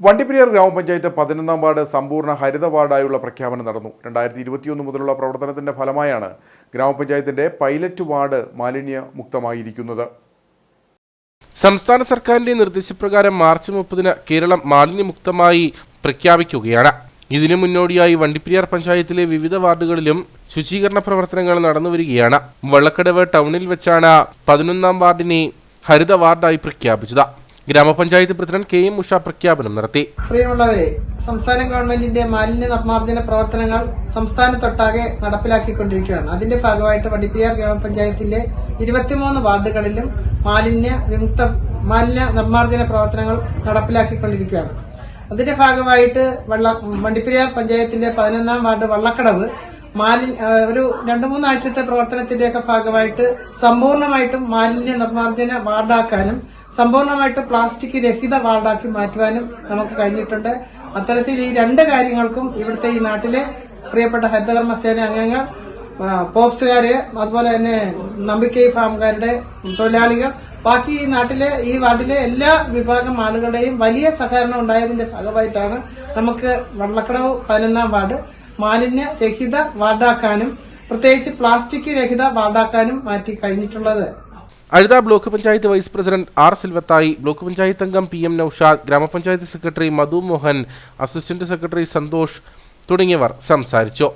വണ്ടിപ്പെരിയാർ ഗ്രാമപഞ്ചായത്ത് പതിനൊന്നാം വാർഡ് സമ്പൂർണ ഹരിത വാർഡായുള്ള പ്രഖ്യാപനം നടന്നു. രണ്ടായിരത്തി ഇരുപത്തിയൊന്ന് മുതലുള്ള പ്രവർത്തനത്തിന്റെ ഫലമായാണ് ഗ്രാമപഞ്ചായത്തിന്റെ പൈലറ്റ് വാർഡ് മാലിന്യ മുക്തമായിരിക്കുന്നത് സംസ്ഥാന സർക്കാരിന്റെ നിർദ്ദേശപ്രകാരം മാർച്ച് മുപ്പതിന് കേരളം മാലിന്യമുക്തമായി പ്രഖ്യാപിക്കുകയാണ്. ഇതിനു മുന്നോടിയായി വണ്ടിപ്പെരിയാർ പഞ്ചായത്തിലെ വിവിധ വാർഡുകളിലും ശുചീകരണ പ്രവർത്തനങ്ങൾ നടന്നുവരികയാണ്. വള്ളക്കടവ് ടൗണിൽ വെച്ചാണ് പതിനൊന്നാം വാർഡിനെ ഹരിത വാർഡായി പ്രഖ്യാപിച്ചത്. ഗ്രാമപഞ്ചായത്ത് പ്രസിഡന്റ് കെ എം ഉഷ പ്രഖ്യാപനം നടത്തി. പ്രിയമുള്ളവരെ സംസ്ഥാന ഗവൺമെന്റിന്റെ മാലിന്യ നിർമ്മാർജന പ്രവർത്തനങ്ങൾ സംസ്ഥാനത്തൊട്ടാകെ നടപ്പിലാക്കിക്കൊണ്ടിരിക്കുകയാണ്. അതിന്റെ ഭാഗമായിട്ട് വണ്ടിപ്പെരിയാർ ഗ്രാമപഞ്ചായത്തിന്റെ ഇരുപത്തിമൂന്ന് വാർഡുകളിലും മാലിന്യ വിമുക്ത മാലിന്യ നിർമ്മാർജന പ്രവർത്തനങ്ങൾ നടപ്പിലാക്കിക്കൊണ്ടിരിക്കുകയാണ്. അതിന്റെ ഭാഗമായിട്ട് വള്ള വണ്ടിപ്പെരിയാർ പഞ്ചായത്തിന്റെ പതിനൊന്നാം വാർഡ് വള്ളക്കടവ് മാലിന്യ ഒരു രണ്ടു മൂന്നാഴ്ചത്തെ പ്രവർത്തനത്തിന്റെയൊക്കെ ഭാഗമായിട്ട് സമ്പൂർണമായിട്ടും മാലിന്യ നിർമ്മാർജന വാർഡാക്കാനും സമ്പൂർണമായിട്ട് പ്ലാസ്റ്റിക് രഹിത വാർഡാക്കി മാറ്റുവാനും നമുക്ക് കഴിഞ്ഞിട്ടുണ്ട്. അത്തരത്തിൽ ഈ രണ്ട് കാര്യങ്ങൾക്കും ഇവിടുത്തെ ഈ നാട്ടിലെ പ്രിയപ്പെട്ട ഹരിതകർമ്മ സേന അംഗങ്ങൾ പോപ്സുകാര് അതുപോലെ തന്നെ നമ്പിക്കൈ ഫാമുകാരുടെ തൊഴിലാളികൾ ബാക്കി ഈ നാട്ടിലെ ഈ വാർഡിലെ എല്ലാ വിഭാഗം ആളുകളുടെയും വലിയ സഹകരണം ഉണ്ടായതിന്റെ ഭാഗമായിട്ടാണ് നമുക്ക് വള്ളക്കടവ് പതിനൊന്നാം വാർഡ് മാലിന്യ രഹിത വാർഡാക്കാനും പ്രത്യേകിച്ച് പ്ലാസ്റ്റിക് രഹിത വാർഡാക്കാനും മാറ്റി കഴിഞ്ഞിട്ടുള്ളത്. Azhutha block panchayat vice president R സിൽവത്തായി block panchayat അംഗം പി എം നൌഷാദ് ഗ്രാമപഞ്ചായത്ത് secretary Madhu Mohan assistant secretary Santhosh തുടങ്ങിയവർ സംസാരിച്ചു.